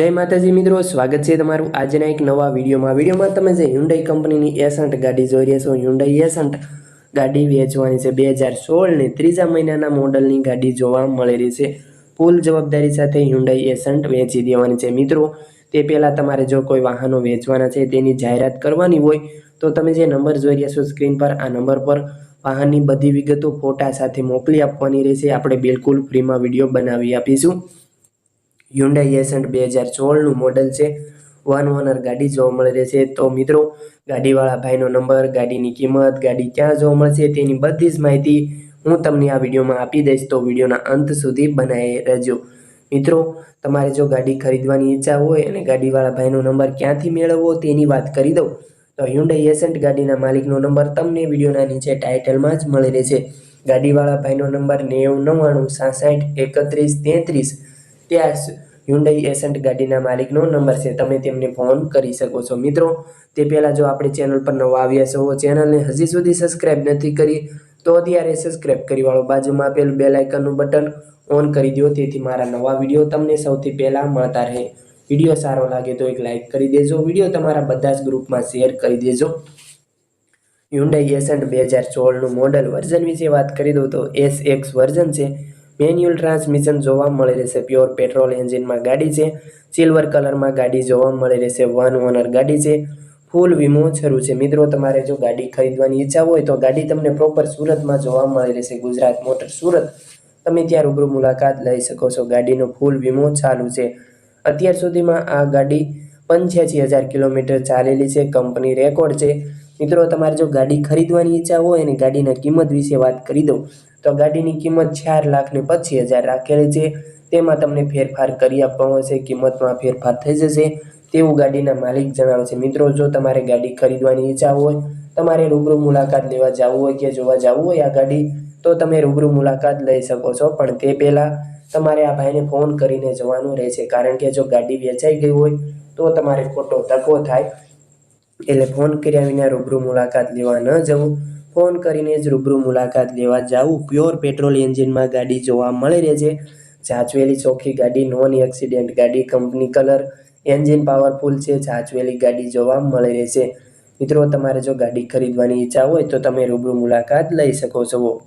જય માતાજી મિત્રો, સ્વાગત છે તમારું આજના એક નવા વિડીયોમાં. વિડીયોમાં તમે જે હ્યુન્ડાઈ કંપનીની એસન્ટ ગાડી જોઈ રહ્યા છો હ્યુન્ડાઈ એસન્ટ ગાડી વેચવાની છે બે હજાર સોળની ત્રીજા મહિનાના મોડલની ગાડી જોવા મળી રહી છે. ફૂલ જવાબદારી સાથે હ્યુન્ડાઈ એસન્ટ વેચી દેવાની છે. મિત્રો, તે પહેલાં તમારે જો કોઈ વાહનો વેચવાના છે, તેની જાહેરાત કરવાની હોય, તો તમે જે નંબર જોઈ રહ્યા છો સ્ક્રીન પર, આ નંબર પર વાહનની બધી વિગતો ફોટા સાથે મોકલી આપવાની રહેશે. આપણે બિલકુલ ફ્રીમાં વીડિયો બનાવી આપીશું. હ્યુન્ડાઈ એસન્ટ બે હજાર સોળનું મોડલ છે. વન ઓનર ગાડી જોવા મળી રહી છે. તો મિત્રો, ગાડીવાળા ભાઈનો નંબર ગાડીની કિંમત, ગાડી ક્યાં જોવા મળશે તેની બધી જ માહિતી હું તમને આ વિડીયોમાં આપી દઈશ. તો વિડીયોના અંત સુધી બનાવી રહેજો. મિત્રો, તમારે જો ગાડી ખરીદવાની ઈચ્છા હોય અને ગાડીવાળા ભાઈનો નંબર ક્યાંથી મેળવવો તેની વાત કરી દઉં, તો હ્યુન્ડાઈ એસન્ટ ગાડીના માલિકનો નંબર તમને વિડીયોના નીચે ટાઇટલમાં જ મળી રહેશે. ગાડીવાળા ભાઈનો નંબર નેવું, નવ્વાણું, સાસઠ, એકત્રીસ, તેત્રીસ. ત્યાં હ્યુન્ડાઈ એસન્ટ ગાડીના માલિકનો નંબર છે. તમે તેમને ફોન કરી શકો છો. મિત્રો, તે પહેલાં જો આપણી ચેનલ પર નવા આવ્યા છો ચેનલને હજી સુધી સબસ્ક્રાઈબ નથી કરી, તો અત્યારે સબસ્ક્રાઇબ કરી વાળો બાજુમાં આપેલું બેલ આઇકનનું બટન ઓન કરી દો. તેથી મારા નવા વીડિયો તમને સૌથી પહેલાં મળતા રહે. વીડિયો સારો લાગે તો એક લાઇક કરી દેજો. વીડિયો તમારા બધા જ ગ્રુપમાં શેર કરી દેજો. હ્યુન્ડાઈ એસન્ટ બે હજાર સોળનું મોડલ વર્ઝન વિશે વાત કરી દઉં તો એસ એક્સ વર્ઝન છે. મેન્યુઅલ ટ્રાન્સમિશન જોવા મળી રહેશે. પ્યોર પેટ્રોલ એન્જિનમાં ગાડી છે. સિલ્વર કલરમાં ગાડી જોવા મળી રહેશે. વન ઓનર ગાડી છે. ફૂલ વીમો શરૂ છે. મિત્રો, તમારે જો ગાડી ખરીદવાની ઈચ્છા હોય તો ગાડી તમને પ્રોપર સુરતમાં જોવા મળી રહેશે. ગુજરાત મોટર સુરત. તમે ત્યાં રૂબરૂ મુલાકાત લઈ શકો છો. ગાડીનો ફૂલ વીમો ચાલુ છે. અત્યાર સુધીમાં આ ગાડી પંચ્યાસી હજાર કિલોમીટર ચાલેલી છે. કંપની રેકોર્ડ છે. મિત્રો, તમારે જો ગાડી ખરીદવાની ઈચ્છા હોય અને ગાડીના કિંમત વિશે વાત કરી દઉં, તો ગાડીની કિંમત ચાર લાખ ને પચીસ હજાર રાખેલી છે. તેમાં તમને ફેરફાર કરી આપવામાં આવશે, કિંમતમાં ફેરફાર થઈ જશે. તેવું ગાડીના માલિક જણાવે છે. મિત્રો, જો તમારે ગાડી ખરીદવાની ઈચ્છા હોય, તમારે રૂબરૂ મુલાકાત લેવા જવું હોય કે જોવા જવું હોય આ ગાડી, તો તમે રૂબરૂ મુલાકાત લઈ શકો છો. પણ તે પહેલાં તમારે આ ભાઈને ફોન કરીને જવાનું રહેશે. કારણ કે જો ગાડી વેચાઈ ગઈ હોય, તો તમારે ખોટો તકો થાય. એટલે ફોન કર્યા વિના રૂબરૂ મુલાકાત લેવા ન જવું. ફોન કરીને જ રૂબરૂ મુલાકાત લેવા જવું. પ્યોર પેટ્રોલ એન્જિનમાં ગાડી જોવા મળી રહે છે ઝાંચવેલી ચોખ્ખી ગાડી, નોન એક્સિડેન્ટ ગાડી, કંપની કલર, એન્જિન પાવરફુલ છે, જાચવેલી ગાડી જોવા મળી રહેશે. મિત્રો, તમારે જો ગાડી ખરીદવાની ઈચ્છા હોય તો તમે રૂબરૂ મુલાકાત લઈ શકો છો.